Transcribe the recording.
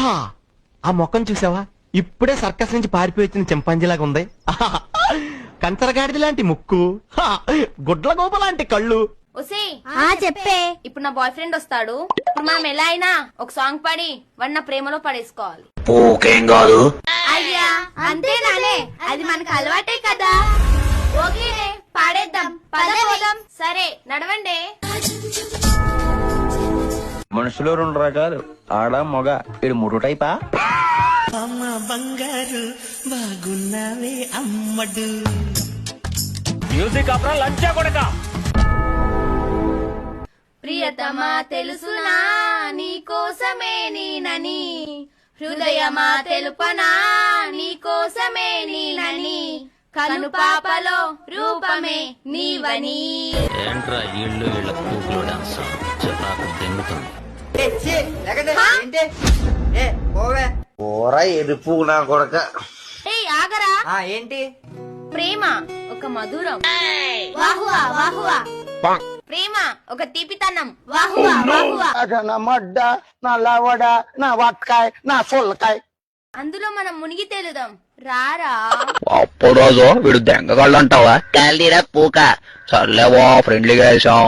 ఆహా ఆ మొక్కను చూసావా? ఇప్పుడే సర్కస్ నుంచి పారిపోయి వచ్చిన చింపాంజీలాగా ఉంది! కంచరగాడిది లాంటి ముక్కు! గుడ్ల గోప లాంటి కళ్ళు. ఒసే ఆ చెప్పే. ఇప్పుడు నా బాయ్ ఫ్రెండ్ వస్తాడు. ఇప్పుడు మనం ఎలా అయినా ఒక సాంగ్ పాడి వాడిని నా ప్రేమలో పడేసుకోవాలి. కాదు. అయ్యా అంతేనానే. అది మనకు అలవాటే కదా. ఓకేనే పాడేద్దాం. పద పోదాం. సరే నడవండి. మనుషులు రెండు రకాలు. ఆడ మగ. ఇది మూడు టైపా? అమ్మ బంగారు బాగున్నావే అమ్మడు. మ్యూజిక్ అప్పుడు లంచా కొడక? ప్రియతమా తెలుసునా? నీ కోసమే నేనని. హృదయమా తెలుపనా? నీ కోసమే నేనని. కను పాపలో రూపమే నీవని. ఏంట్రా ఇళ్ళు వీళ్ళ కూకులు డాన్స్? చిరాకు దెంగుతుంది ఓర ఎరుపు నా కొడక. ఆగరా. ఆ ఏంటి? ప్రేమ ఒక మధురం. వాహువా వాహువా. ప్రేమ ఒక తీపితనం వాహువా వాహువా. నా మడ్డ నా లవడ నా వట్కాయ్ నా సొల్లకాయ్ అందులో మనం మునిగి తేలుదాం. రారా. అప్పుడు రోజు వీడు దెంగగాళ్ళు అంటావా కాలిరా పూక సర్లేవో ఫ్రెండ్లీగా వేసాం.